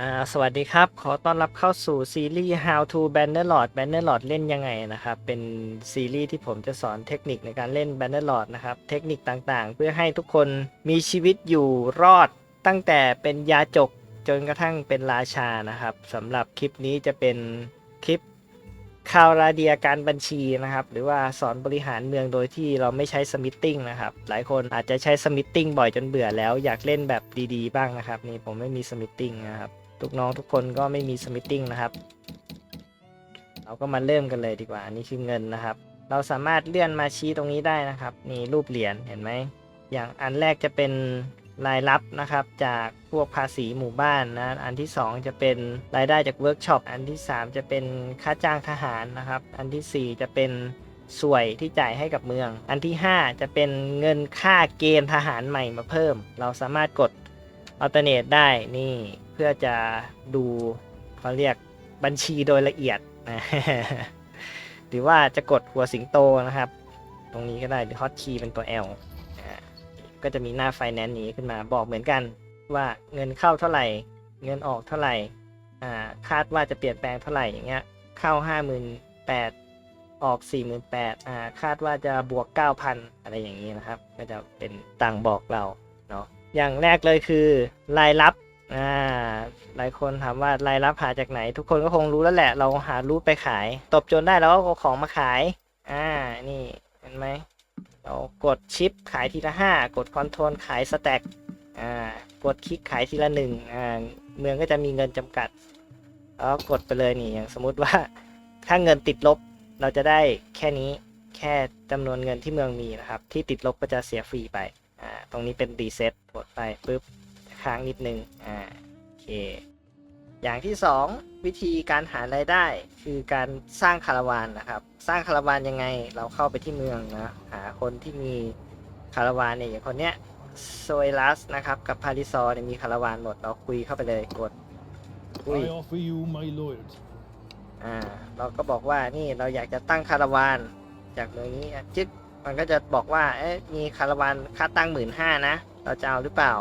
อ่าสวัสดีครับ ขอต้อนรับเข้าสู่ซีรีส์ How to Bannerlord Bannerlord เล่นยังไงนะครับ เป็นซีรีส์ที่ผมจะสอนเทคนิคในการเล่น Bannerlord นะครับ เทคนิคต่างๆ เพื่อให้ทุกคนมีชีวิตอยู่รอดตั้งแต่เป็นยาจกจนกระทั่งเป็นราชานะครับสำหรับคลิปนี้จะเป็น คาวราเดียการบัญชีนะครับ หรือว่าสอนบริหารเมืองโดยที่เราไม่ใช้สมิทติ้งนะครับ หลายคนอาจจะใช้สมิทติ้งบ่อยจนเบื่อแล้วอยากเล่นแบบดีๆ บ้างนะครับ นี่ผมไม่มีสมิทติ้งนะครับทุกน้องทุกคนก็ไม่มีสมิทติ้งนะครับ เราก็มาเริ่มกันเลยดีกว่านี่คือเงินนะครับ เราสามารถเลื่อนมาชี้ตรงนี้ได้นะครับ นี่รูปเหรียญเห็นไหมอย่างอันแรกจะเป็น รายรับนะครับจากพวกภาษีหมู่บ้านนะอันที่ 2 จะเป็นรายได้จากเวิร์กช็อปอันที่ 3 จะเป็นค่าจ้างทหารนะครับ อันทีสี่ 4 จะเป็นสวยที่จ่ายให้กับเมือง อันที่ 5 จะเป็นเงินค่าเกณฑ์ทหารใหม่มาเพิ่ม เราสามารถกดอัลเทอร์เนทได้นี่เพื่อจะดูเขาเรียกบัญชีโดยละเอียดนะหรือว่าจะกดหัวสิงโตนะครับ ตรงนี้ก็ได้หรือฮอตคีย์เป็นตัว L อ่า ก็จะมีหน้าไฟแนนซ์นี้ขึ้นมาบอกเหมือนกันว่าเงินเข้าเท่าไหร่ เงินออกเท่าไหร่อ่าคาดว่าจะเปลี่ยนแปลงเท่าไหร่อย่างเงี้ยเข้า 58,000ออก 48,000อ่าคาดว่าจะบวก 9,000 อะไรอย่างนี้นะครับ ก็จะเป็นตังบอกเราเนาะอย่างแรกเลยคือรายรับอ่าหลายคนถามว่ารายรับหาจากไหน ทุกคนก็คงรู้แล้วแหละ เราหารูปไปขาย ตบจนได้แล้วก็เอาของมาขายอ่านี่เห็นไหม เรากดชิปขายทีละห้ากดคอนโทรลขายสแต็กอ่ากดคลิกขายทีละหนึ่งอ่าเมืองก็จะมีเงินจำกัดแล้วกดไปเลยนี่อย่างสมมุติว่าถ้าเงินติดลบเราจะได้แค่นี้แค่จำนวนเงินที่เมืองมีนะครับ ที่ติดลบก็จะเสียฟรีไปอ่าตรงนี้เป็นรีเซ็ตกดไปปุ๊บค้างนิดนึงอ่าโอเค อย่างที่สองวิธีการหารายได้ คือการสร้างคาราวานนะครับ สร้างคาราวานยังไงเราเข้าไปที่เมืองนะหาคนที่มีคาราวานเนี่ยอย่างคนเนี้ยโซเอลัสนะครับกับพาริซอร์เนี่ยมีคาราวานหมดเราคุยเข้าไปเลยกดคุย I offer you my loyalty. อ่าเราก็บอกว่านี่เราอยากจะตั้งคาราวาน จากเมืองนี้อะจึ๊กมันก็จะบอกว่าเอ๊ะมีคาราวานค่าตั้งหมื่นห้านะ เราจะเอาหรือเปล่า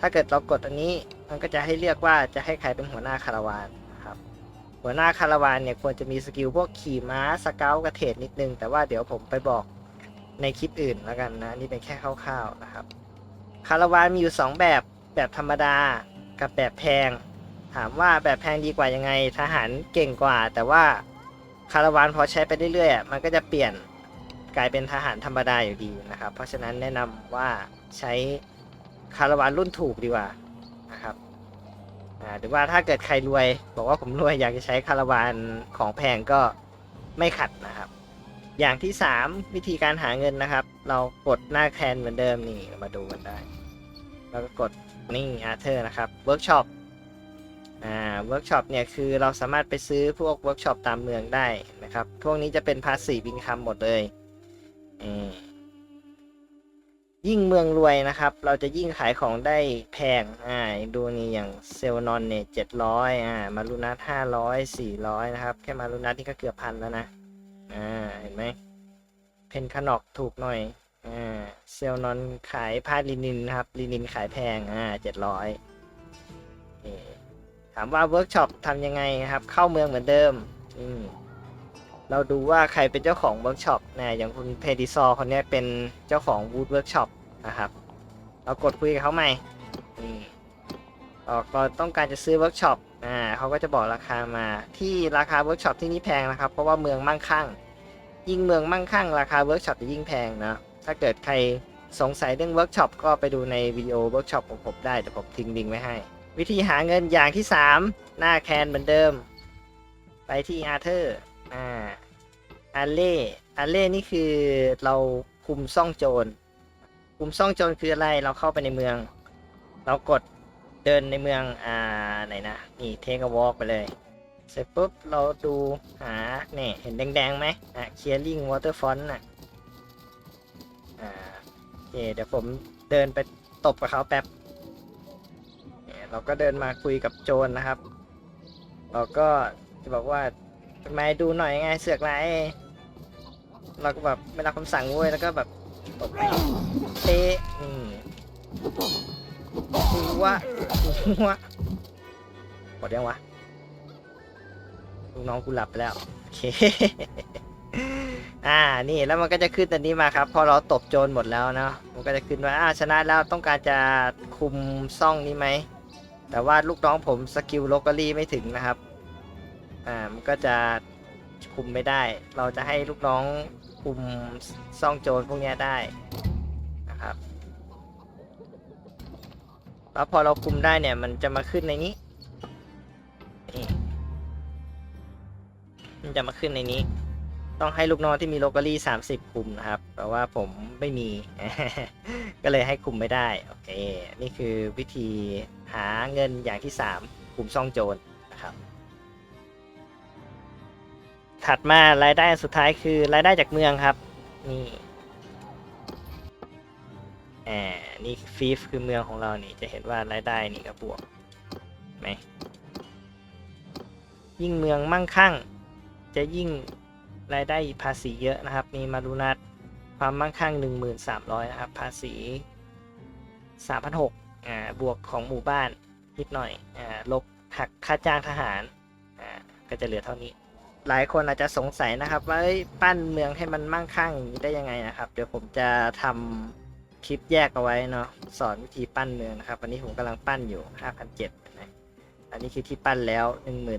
ถ้าเกิดเรากดอันนี้มันก็จะให้เลือกว่าจะให้ใครเป็นหัวหน้าคาราวานนะครับ หัวหน้าคาราวานเนี่ยควรจะมีสกิลพวกขี่ม้าสเกลกระเทดนิดนึง แต่ว่าเดี๋ยวผมไปบอกในคลิปอื่นแล้วกันนะนี่เป็นแค่คร่าวๆนะครับ คาราวานมีอยู่สองแบบแบบธรรมดากับแบบแพง ถามว่าแบบแพงดีกว่ายังไง ทหารเก่งกว่า แต่ว่าคาราวานพอใช้ไปเรื่อยๆมันก็จะเปลี่ยนกลายเป็นทหารธรรมดาอยู่ดีนะครับ เพราะฉะนั้นแนะนำว่าใช้ คาราวานรุ่นถูกดีกว่านะครับอ่าหรือว่าถ้าเกิดใครรวย บอกว่าผมรวยอยากจะใช้คาราวานของแพงก็ไม่ขัดนะครับ อย่างที่ 3 วิธีการหาเงินนะครับ เรากดหน้าแคนเหมือนเดิมนี่มาดูกันได้ แล้วก็กดนี่อาร์เธอร์นะครับเวิร์กช็อปอ่าเวิร์กช็อปเนี่ยคือเราสามารถไปซื้อพวกเวิร์กช็อปตามเมืองได้นะครับ พวกนี้จะเป็นภาษีบินคำหมดเลยอืม ยิ่งเมืองรวยนะครับ เราจะยิ่งขายของได้แพง อ่า ดูนี่อย่างเซลนอนเนี่ยเจ็ดร้อยอ่า มารุนัทห้าร้อยสี่ร้อยนะครับ แค่มารุนัทนี่ก็เกือบพันแล้วนะ อ่า เห็นไหม เพนคานอกถูกหน่อย อ่า เซลนอนขายผ้าลินินนะครับ ลินินขายแพง อ่าเจ็ดร้อยถามว่าเวิร์กช็อปทำยังไงครับ เข้าเมืองเหมือนเดิม อืม เราดูว่าใครเป็นเจ้าของเวิร์กช็อปนะอย่างคุณเพดิซอร์คนเนี้ยเป็นเจ้าของวูดเวิร์กช็อปนะครับ เรากดคุยกับเขาใหม่อืมเราต้องการจะซื้อเวิร์กช็อปอ่าเขาก็จะบอกราคามาที่ราคาเวิร์กช็อปที่นี่แพงนะครับ เพราะว่าเมืองมั่งคั่ง ยิ่งเมืองมั่งคั่ง ราคาเวิร์กช็อปจะยิ่งแพงนะถ้าเกิดใครสงสัยเรื่องเวิร์กช็อปก็ไปดูในวิดีโอเวิร์กช็อปของผมได้เดี๋ยวผมทิ้งลิงก์ไว้ให้ วิธีหาเงินอย่างที่ 3 หน้าแคนเหมือนเดิม ไปที่อาร์เธอร์อ่า อาเล่อาเล่นี่คือเราคุมซ่องโจร คุมซ่องโจรคืออะไร เราเข้าไปในเมือง เรากดเดินในเมือง อ่า ไหนนะ นี่เทควอล์กไปเลย เสร็จปุ๊บ เราดูหาเนี่ยเห็นแดงๆไหมอะ clearing waterfront น่ะ อ่าโอเคเดี๋ยวผมเดินไปตบกับเขาแป๊บเนี่ยเราก็เดินมาคุยกับโจรนะครับ เราก็จะบอกว่าทำไมดูหน่อยไงเสือกไร เราก็แบบไม่รับคำสั่งเว้ยแล้วก็แบบตบเตะนี่หัวหัวกดยังวะลูกน้องกูหลับไปแล้วโอเคอ่านี่แล้วมันก็จะขึ้นอันนี้มาครับ พอเราตบโจรหมดแล้วเนาะมันก็จะขึ้นว่าอ่าชนะแล้วต้องการจะคุมซ่องนี้ไหมแต่ว่าลูกน้องผมสกิลโลกอรี่ไม่ถึงนะครับอ่ามันก็จะคุมไม่ได้ เราจะให้ลูกน้อง คุมซ่องโจรพวกนี้ได้นะครับ แล้วพอเราคุมได้เนี่ย มันจะมาขึ้นในนี้นี่มันจะมาขึ้นในนี้ ต้องให้ลูกน้องที่มีโลกอรี่30คุมนะครับ แต่ว่าผมไม่มี ก็เลยให้คุมไม่ได้ โอเค นี่คือวิธีหาเงินอย่างที่3คุมซ่องโจร ถัดมารายได้สุดท้ายคือรายได้จากเมืองครับ นี่แหมนี่ฟีฟคือเมืองของเรานี่จะเห็นว่ารายได้นี่ก็บวกไหมยิ่งเมืองมั่งคั่ง จะยิ่งรายได้ภาษีเยอะนะครับ มีมารุนัทความมั่งคั่ง 1,300นะครับ ภาษี 3,600อ่าบวกของหมู่บ้านนิดหน่อยอ่าลบหักค่าจ้างทหารอ่าก็จะเหลือเท่านี้ หลายคนอาจจะสงสัยนะครับ ว่าปั้นเมืองให้มันมั่งคั่งได้ยังไงนะครับ เดี๋ยวผมจะทำคลิปแยกเอาไว้เนาะสอนวิธีปั้นเมืองนะครับวันนี้ผมกำลังปั้นอยู่5,700นะอันนี้คือที่ปั้นแล้ว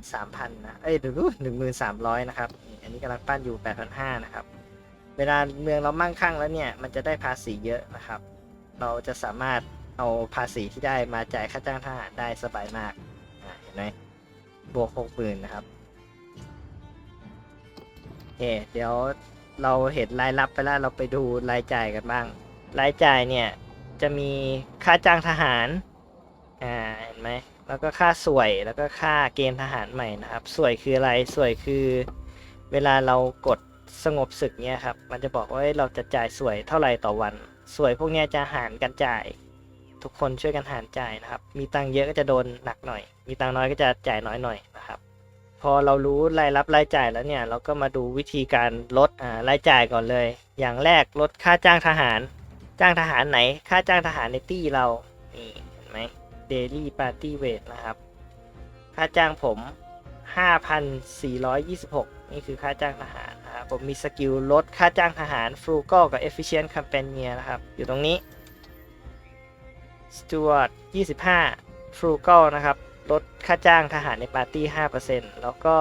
13,000นะเอ้ยดู13,000นะครับอันนี้กำลังปั้นอยู่8,500นะครับเวลาเมืองเรามั่งคั่งแล้วเนี่ยมันจะได้ภาษีเยอะนะครับ เราจะสามารถเอาภาษีที่ได้มาจ่ายค่าจ้างทหารได้สบายมากเห็นไหมบวก60,000นะครับ เคเดี๋ยวเราเห็นรายรับไปแล้วเราไปดูรายจ่ายกันบ้าง รายจ่ายเนี่ยจะมีค่าจ้างทหาร อ่า เห็นไหม แล้วก็ค่าสวย แล้วก็ค่าเกณฑ์ทหารใหม่นะครับ สวยคืออะไร สวยคือ เวลาเรากดสงบศึกเนี่ยครับ มันจะบอกว่าเราจะจ่ายสวยเท่าไหร่ต่อวัน สวยพวกนี้จะหารกันจ่าย ทุกคนช่วยกันหารจ่ายนะครับ มีตังเยอะก็จะโดนหนักหน่อย มีตังน้อยก็จะจ่ายน้อยหน่อยนะ พอเรารู้รายรับรายจ่ายแล้วเนี่ย เราก็มาดูวิธีการลดอ่ารายจ่ายก่อนเลย อย่างแรกลดค่าจ้างทหาร จ้างทหารไหน ค่าจ้างทหารในตี้เรา นี่เห็นไหม daily party wage นะครับ ค่าจ้างผม 5,426 นี่คือค่าจ้างทหารนะครับ ผมมีสกิลลดค่าจ้างทหาร frugal กับ efficient companion นะครับ อยู่ตรงนี้ steward 25 frugal นะครับ ลดค่าจ้างทหารในปาร์ตี้ 5%แล้วก็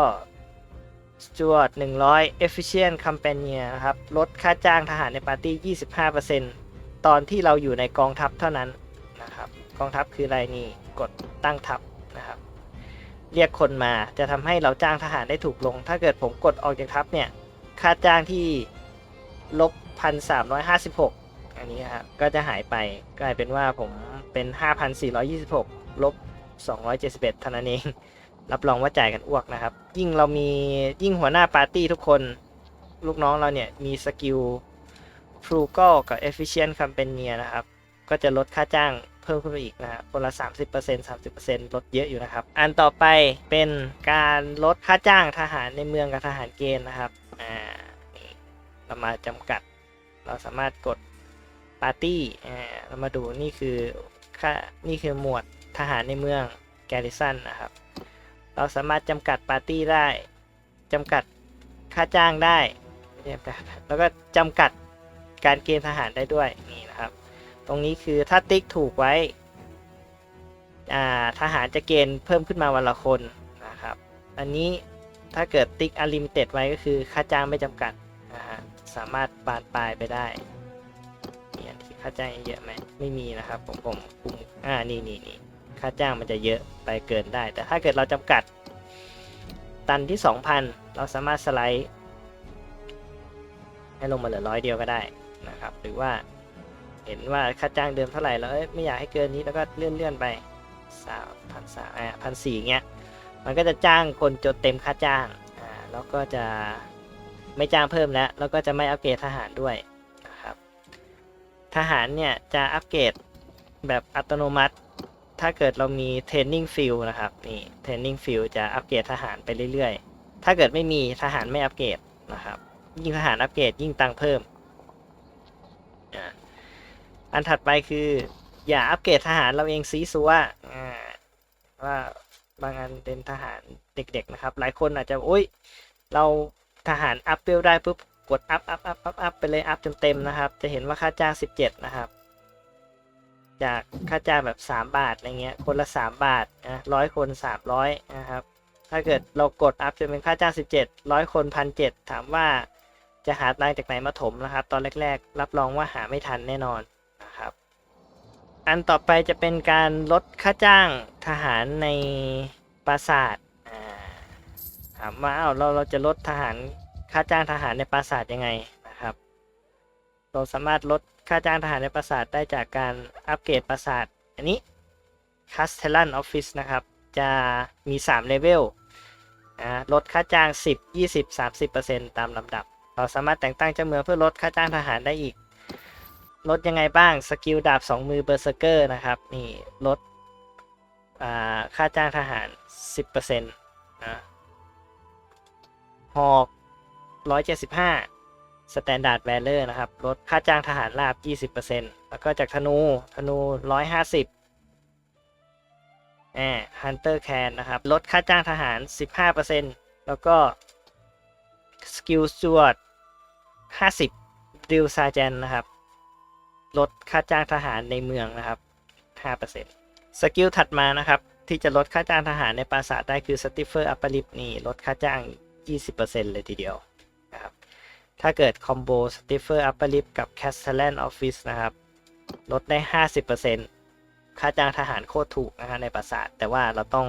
steward 100 efficient companion นะครับ ลดค่าจ้างทหารในปาร์ตี้ 25%ตอนที่เราอยู่ในกองทัพเท่านั้นนะครับ กองทัพคืออะไรนี่ กดตั้งทัพนะครับ เรียกคนมาจะทำให้เราจ้างทหารได้ถูกลง ถ้าเกิดผมกดออกจากทัพเนี่ย ค่าจ้างที่ลบพันสามร้อยห้าสิบหกอันนี้ครับ ก็จะหายไป กลายเป็นว่าผมเป็นห้าพันสี่ร้อยี่สิบหกลบ สองร้อยเจ็ดสิบเอ็ดเท่านั้นเอง รับรองว่าจ่ายกันอ้วกนะครับ ยิ่งเรามียิ่งหัวหน้าปาร์ตี้ทุกคน ลูกน้องเราเนี่ย มีสกิล frugal กับ efficient companion นะครับ ก็จะลดค่าจ้างเพิ่มขึ้นไปอีกนะครับคนละ 30% 30%ลดเยอะอยู่นะครับ อันต่อไปเป็นการลดค่าจ้างทหารในเมืองกับทหารเกณฑ์นะครับ อ่า เรามาจำกัด เราสามารถกดปาร์ตี้ อ่า เรามาดูนี่คือค่านี่คือหมวด ทหารในเมือง garrison นะครับ เราสามารถจำกัดปาร์ตี้ได้จำกัดค่าจ้างได้แล้วก็จำกัดการเกณฑ์ทหารได้ด้วยนี่นะครับ ตรงนี้คือถ้าติ๊กถูกไว้ทหารจะเกณฑ์เพิ่มขึ้นมาวันละคนนะครับ อันนี้ถ้าเกิดติ๊กอลิมิเต็ดไว้ก็คือค่าจ้างไม่จำกัดนะฮะสามารถบานปลายไปได้นี่อันที่ค่าจ้างเยอะไหมไม่มีนะครับผมผมคุมอ่านี่นี่นี่ ค่าจ้างมันจะเยอะไปเกินได้ แต่ถ้าเกิดเราจำกัด ตันที่ 2,000 เราสามารถสไลด์ให้ลงมาเหลือร้อยเดียวก็ได้นะครับ หรือว่าเห็นว่าค่าจ้างเดิมเท่าไหร่แล้วเอ้ยไม่อยากให้เกินนี้แล้วก็เลื่อนเลื่อนไปสามพันสามอ่าพันสี่เงี้ยมันก็จะจ้างคนจนเต็มค่าจ้างอ่าแล้วก็จะไม่จ้างเพิ่มแล้วแล้วก็จะไม่อัปเกรดทหารด้วยนะครับทหารเนี่ยจะอัปเกรดแบบอัตโนมัติ ถ้าเกิดเรามีเทรนนิ่งฟิลนะครับนี่เทรนนิ่งฟิลจะอัปเกรดทหารไปเรื่อยๆ ถ้าเกิดไม่มีทหารไม่อัปเกรดนะครับ ยิ่งทหารอัปเกรดยิ่งตังค์เพิ่ม อันถัดไปคือ อย่าอัปเกรดทหารเราเองซีซัวว่าบางอันเป็นทหารเด็กๆนะครับ หลายคนอาจจะโอ้ยเราทหารอัพเวลได้ปุ๊บกดอัพอัพอัพอัพอัพไปเลยอัพเต็มๆนะครับ จะเห็นว่าค่าจ้าง 17 นะครับ จากค่าจ้างแบบ3 บาทอะไรเงี้ยคนละ 3 บาทนะร้อยคน 300นะครับถ้าเกิดเรากดอัพจนเป็นค่าจ้าง 17ร้อยคนพันเถามว่าจะหาตังจากไหนมาถมนะครับ ตอนแรกๆ รับรองว่าหาไม่ทันแน่นอนนะครับ อันต่อไปจะเป็นการลดค่าจ้างทหารในปราสาทถามว่าอ้าเราเราจะลดทหารค่าจ้างทหารในปราสาทยังไง เราสามารถลดค่าจ้างทหารในปราสาทได้จากการอัปเกรดปราสาท อันนี้ Castellan Office นะครับ จะมี 3 เลเวลอ่าลดค่าจ้าง 10 20 30 ตามลำดับ เราสามารถแต่งตั้งเจ้าเมืองเพื่อลดค่าจ้างทหารได้อีก ลดยังไงบ้าง สกิลดาบ 2 มือเบอร์เซอร์เกอร์นะครับ นี่ลดค่าจ้างทหาร 10%นะหอก175 สแตนดาร์ดแวลเลอร์นะครับลดค่าจ้างทหารราบ 20%แล้วก็จากธนูธนู 150แอบฮันเตอร์แคนนะครับลดค่าจ้างทหาร 15%แล้วก็สกิลสวด50ดิวซาเจนนะครับลดค่าจ้างทหารในเมืองนะครับ 5%สกิลถัดมานะครับที่จะลดค่าจ้างทหารในปราสาทได้คือสติฟเฟอร์อัปปลิปนี่ลดค่าจ้าง 20%เลยทีเดียว ถ้าเกิดคอมโบสติฟเฟอร์อัปปลิปกับ Castellan Office นะครับ ลดได้ 50%ค่าจ้างทหารโคตรถูกนะฮะในปราสาท แต่ว่าเราต้อง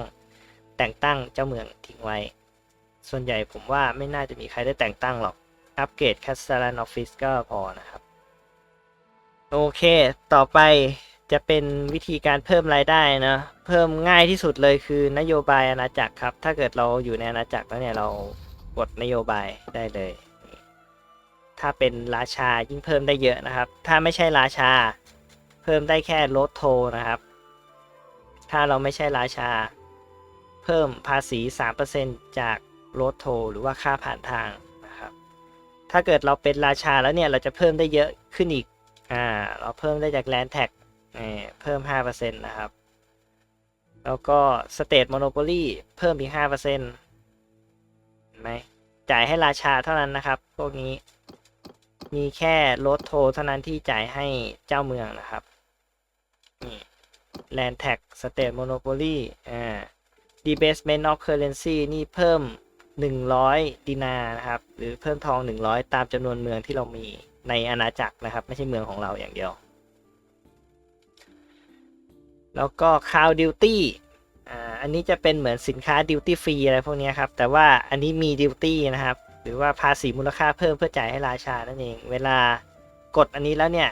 แต่งตั้งเจ้าเมืองทิ้งไว้ ส่วนใหญ่ผมว่าไม่น่าจะมีใครได้แต่งตั้งหรอก อัปเกรด Castellan Office ก็พอนะครับ โอเค ต่อไปจะเป็นวิธีการเพิ่มรายได้นะ เพิ่มง่ายที่สุดเลยคือนโยบายอาณาจักรครับ ถ้าเกิดเราอยู่ในอาณาจักรแล้วเนี่ยเรากดนโยบายได้เลย ถ้าเป็นราชายิ่งเพิ่มได้เยอะนะครับ ถ้าไม่ใช่ราชา เพิ่มได้แค่ลดโทนะครับ ถ้าเราไม่ใช่ราชา เพิ่มภาษี 3%จากลดโทหรือว่าค่าผ่านทางนะครับ ถ้าเกิดเราเป็นราชาแล้วเนี่ยเราจะเพิ่มได้เยอะขึ้นอีก อ่า เราเพิ่มได้จากแลนแท็กเพิ่ม 5%นะครับ แล้วก็ State Monopoly เพิ่มอีก5%เห็นไหมจ่ายให้ราชาเท่านั้นนะครับ พวกนี้ มีแค่ลดโทเท่านั้นที่จ่ายให้เจ้าเมืองนะครับนี่ Land Tax State Monopoly อ่า Debasement of Currency นี่เพิ่ม 100 ดินานะครับ หรือเพิ่มทอง 100 ตามจำนวนเมืองที่เรามีในอาณาจักรนะครับ ไม่ใช่เมืองของเราอย่างเดียว แล้วก็ Cloud Duty อ่า อันนี้จะเป็นเหมือนสินค้า Duty Free อะไรพวกนี้ครับ แต่ว่าอันนี้มี Duty นะครับ หรือว่าภาษีมูลค่าเพิ่มเพื่อจ่ายให้ราชานั่นเอง เวลากดอันนี้แล้วเนี่ย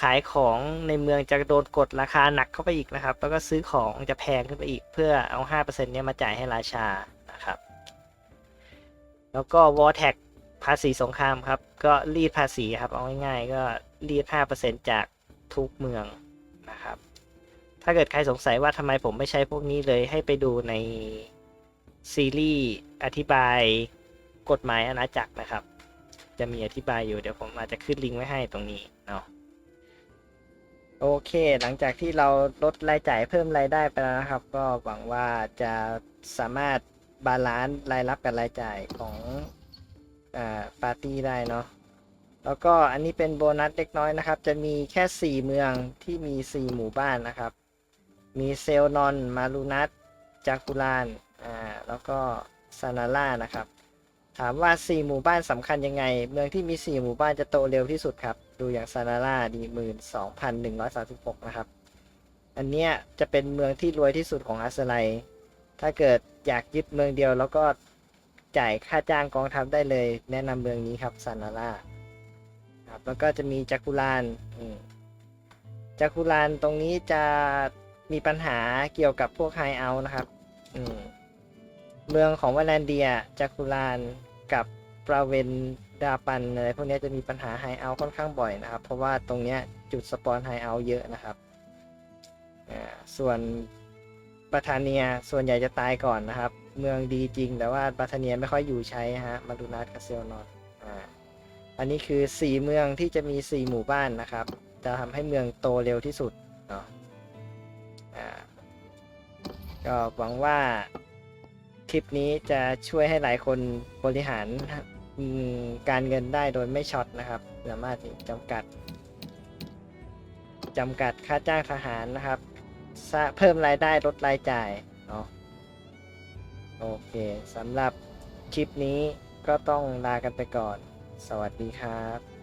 ขายของในเมืองจะโดนกดราคาหนักเข้าไปอีกนะครับ แล้วก็ซื้อของจะแพงขึ้นไปอีก เพื่อเอา 5%เนี้ยมาจ่ายให้ราชานะครับ แล้วก็ War Tax ภาษีสงครามครับ ก็รีดภาษีครับ เอาง่ายๆก็รีด 5%จากทุกเมืองนะครับ ถ้าเกิดใครสงสัยว่าทำไมผมไม่ใช้พวกนี้เลยให้ไปดูในซีรีส์อธิบาย กฎหมายอาณาจักรนะครับ จะมีอธิบายอยู่เดี๋ยวผมอาจจะขึ้นลิงก์ไว้ให้ตรงนี้เนาะโอเค หลังจากที่เราลดรายจ่ายเพิ่มรายได้ไปแล้วนะครับ ก็หวังว่าจะสามารถบาลานซ์รายรับกับรายจ่ายของอปาร์ตี้ได้เนาะแล้วก็อันนี้เป็นโบนัสเล็กน้อยนะครับ จะมีแค่ 4 เมืองที่มี 4 หมู่บ้านนะครับ มีเซลนอน มารูนัสจากุลาน อ่า แล้วก็ซานาร่านะครับ ถามว่า 4 หมู่บ้านสำคัญยังไง เมืองที่มี 4 หมู่บ้านจะโตเร็วที่สุดครับ ดูอย่างซานาร่าดีหมื่นสองพันหนึ่งร้อยสาสิบหกนะครับ อันเนี้ยจะเป็นเมืองที่รวยที่สุดของอัสไลถ้าเกิดอยากยึดเมืองเดียวแล้วก็จ่ายค่าจ้างกองทัพได้เลย แนะนำเมืองนี้ครับซานาร่าครับแล้วก็จะมีจักรุลานจักรุลานตรงนี้จะมีปัญหาเกี่ยวกับพวกไฮเอานะครับ อืมเมืองของวาแลนเดียจักรุลาน กับปราเวนดาปันอะไรพวกนี้จะมีปัญหาไฮเอาค่อนข้างบ่อยนะครับ เพราะว่าตรงเนี้ยจุดสปอนไฮเอาเยอะนะครับส่วนบัตาเนียส่วนใหญ่จะตายก่อนนะครับ เมืองดีจริง แต่ว่าบัตาเนียไม่ค่อยอยู่ใช้ฮะมาดูนัสคาเซลนอนอ่าอันนี้คือ 4 เมืองที่จะมี 4 หมู่บ้านนะครับ จะทำให้เมืองโตเร็วที่สุดเนาะก็หวังว่า คลิปนี้จะช่วยให้หลายคนบริหารการเงินได้โดยไม่ช็อตนะครับ สามารถจำกัดจำกัดค่าจ้างทหารนะครับ เพิ่มรายได้ลดรายจ่ายโอเคสำหรับคลิปนี้ก็ต้องลากันไปก่อน สวัสดีครับ